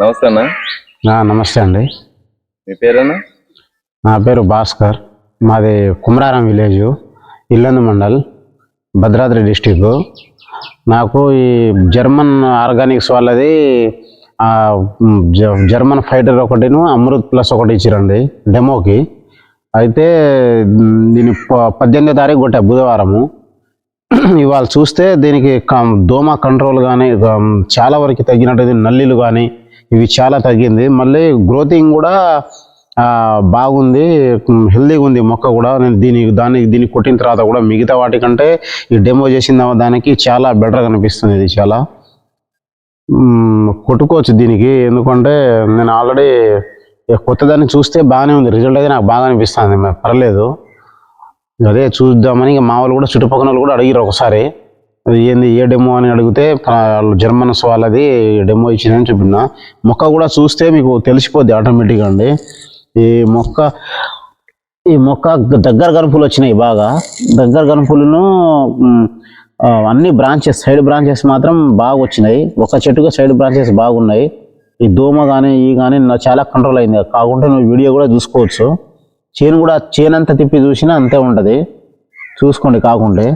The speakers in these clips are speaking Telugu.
నమస్తే అన్న. నమస్తే అండి. మీ పేరేనా నా పేరు భాస్కర్. మాది కుమరారం విలేజ్ ఇల్లందు మండల్ భద్రాద్రి డిస్టిక్. నాకు ఈ జర్మన్ ఆర్గానిక్స్ వాళ్ళది జర్మన్ ఫైటర్ ఒకటిను అమృత్ ప్లస్ ఒకటి ఇచ్చిరండి డెమోకి. అయితే దీని పద్దెనిమిదో తారీఖు కొట్టా బుధవారము. ఇవాళ చూస్తే దీనికి దోమ కంట్రోల్ కానీ చాలా వరకు తగ్గినట్టు నల్లిలు కానీ ఇవి చాలా తగ్గింది. మళ్ళీ గ్రోతింగ్ కూడా బాగుంది. హెల్దీగా ఉంది మొక్క కూడా. నేను దీని దాన్ని దీన్ని కొట్టిన తర్వాత కూడా మిగతా వాటికంటే ఈ డెమో చేసిన దానికి చాలా బెటర్ కనిపిస్తుంది ఇది చాలా. కొట్టుకోవచ్చు దీనికి. ఎందుకంటే నేను ఆల్రెడీ కొత్తదాన్ని చూస్తే బాగానే ఉంది. రిజల్ట్ అయితే నాకు బాగా అనిపిస్తుంది. పర్లేదు. అదే చూద్దామని ఇక మా వాళ్ళు కూడా చుట్టుపక్కల వాళ్ళు కూడా అడిగారు ఒకసారి. ఏంది ఏ డెమో అని అడిగితే వాళ్ళు జర్మన్స్ వాళ్ళది డెమో ఇచ్చిందని చెప్పిన. మొక్క కూడా చూస్తే మీకు తెలిసిపోద్ది ఆటోమేటిక్గా అండి. ఈ మొక్క ఈ మొక్క దగ్గర గనుపులు వచ్చినాయి బాగా. దగ్గర గనుపులను అన్ని బ్రాంచెస్ సైడ్ బ్రాంచెస్ మాత్రం బాగా వచ్చినాయి. ఒక చెట్టుకు సైడ్ బ్రాంచెస్ బాగున్నాయి. ఈ దోమ కానీ ఈ కానీ చాలా కంట్రోల్ అయింది. కాకుండా నువ్వు వీడియో కూడా చూసుకోవచ్చు. చేను కూడా చేను తిప్పి చూసినా అంతే ఉంటుంది. చూసుకోండి కాకుంటే.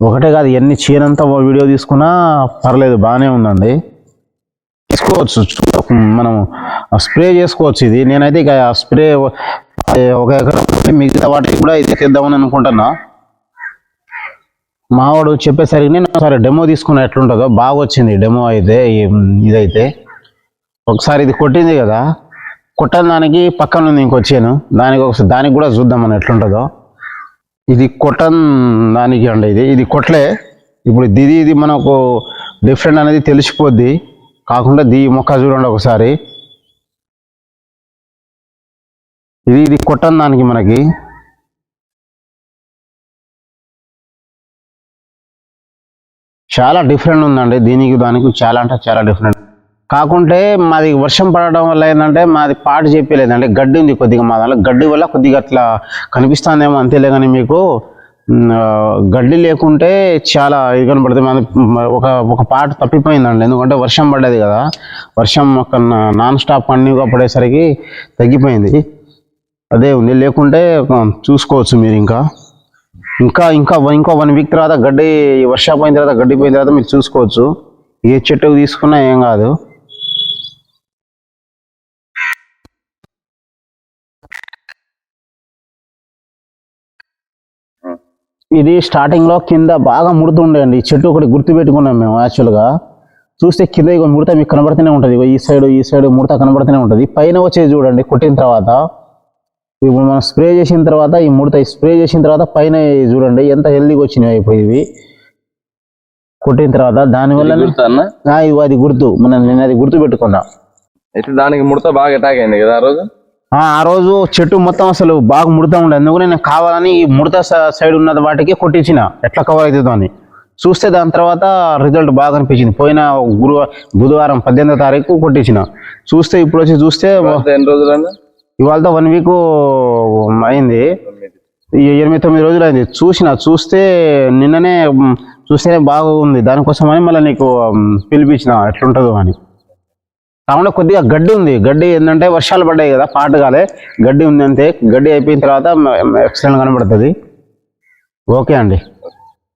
ఒకటే కాదు ఎన్ని చీనంతా వీడియో తీసుకున్నా పర్లేదు బాగానే ఉందండి. తీసుకోవచ్చు మనం స్ప్రే చేసుకోవచ్చు ఇది. నేనైతే ఇక స్ప్రే ఒక ఎకరం మిగతా వాటికి కూడా ఇది తెద్దామని అనుకుంటున్నా. మావాడు చెప్పేసరికి నేను ఒకసారి డెమో తీసుకున్న ఎట్లుంటుందో. బాగా వచ్చింది డెమో అయితే ఇదైతే. ఒకసారి ఇది కొట్టింది కదా. కొట్టని దానికి పక్కన ఉంది ఇంకొచ్చాను దానికి ఒకసారి దానికి కూడా చూద్దామని ఎట్లుంటుందో. ఇది కొట్టన్ దానికి అండి ఇది. ఇది కొట్లే. ఇప్పుడు ఇది ఇది మనకు డిఫరెంట్ అనేది తెలిసిపోద్ది. కాకుండా దీ మొక్క చూడండి ఒకసారి. ఇది ఇది కొట్టన్ దానికి మనకి. చాలా డిఫరెంట్ ఉందండి. దీనికి దానికి చాలా అంటే చాలా డిఫరెంట్ కాకుంటే మాది వర్షం పడడం వల్ల ఏంటంటే మాది పాటు చెప్పలేదండి గడ్డి ఉంది కొద్దిగా మా దాంట్లో. గడ్డి వల్ల కొద్దిగా అట్లా కనిపిస్తుందేమో అంతేలే కానీ మీకు గడ్డి లేకుంటే చాలా ఇది కనబడుతుంది. మన ఒక ఒక పాట తప్పిపోయిందండి. ఎందుకంటే వర్షం పడ్డది కదా. వర్షం ఒక నాన్ స్టాప్ కంటిన్యూగా పడేసరికి తగ్గిపోయింది. అదే ఉంది. లేకుంటే చూసుకోవచ్చు మీరు ఇంకా. ఇంకా ఇంకా ఇంకో వన్ వీక్ తర్వాత గడ్డి వర్షం పోయిన తర్వాత గడ్డి పోయిన తర్వాత మీరు చూసుకోవచ్చు. ఏ చెట్టుకు తీసుకున్నా ఏం కాదు. ఇది స్టార్టింగ్లో కింద బాగా ముడుతుండే అండి ఈ చెట్టు ఒకటి గుర్తు పెట్టుకున్నాం మేము యాక్చువల్గా. చూస్తే కింద ఇగో ముడత మీకు కనబడుతూనే ఉంటుంది. ఈ సైడ్ ఈ సైడ్ ముడత కనబడుతూనే ఉంటుంది. పైన వచ్చేది చూడండి కొట్టిన తర్వాత. ఇప్పుడు మనం స్ప్రే చేసిన తర్వాత ఈ ముడత స్ప్రే చేసిన తర్వాత పైన చూడండి ఎంత హెల్దీగా వచ్చినాయి ఇప్పుడు ఇవి. కొట్టిన తర్వాత దానివల్ల అది గుర్తు. మనం నేను అది గుర్తు పెట్టుకున్నా అయితే దానికి ముడత బాగా అటాక్ అయింది కదా ఆ రోజు? ఆ రోజు చెట్టు మొత్తం అసలు బాగా ముడతా ఉండే. అందుకు నేను కావాలని ఈ ముడత సైడ్ ఉన్న వాటికి కొట్టించిన. ఎట్లా కవర్ అవుతుందో అని. చూస్తే దాని తర్వాత రిజల్ట్ బాగా అనిపించింది. పోయిన గురు బుధవారం పద్దెనిమిదో తారీఖు కొట్టించిన. చూస్తే ఇప్పుడు వచ్చి చూస్తే ఎన్ని రోజులు ఇవాళ వన్ వీక్ అయింది. ఎనిమిది తొమ్మిది రోజులు అయింది. చూసిన చూస్తే నిన్ననే చూస్తేనే బాగుంది. దానికోసమని మళ్ళీ నీకు పిలిపించిన. ఎట్లుంటుందో అని. కాకుండా కొద్దిగా గడ్డి ఉంది. గడ్డి ఏంటంటే వర్షాలు పడ్డాయి కదా పాట కాలే. గడ్డి ఉంది అంతే. గడ్డి అయిపోయిన తర్వాత ఎక్సలెంట్ కనబడుతుంది. ఓకే అండి.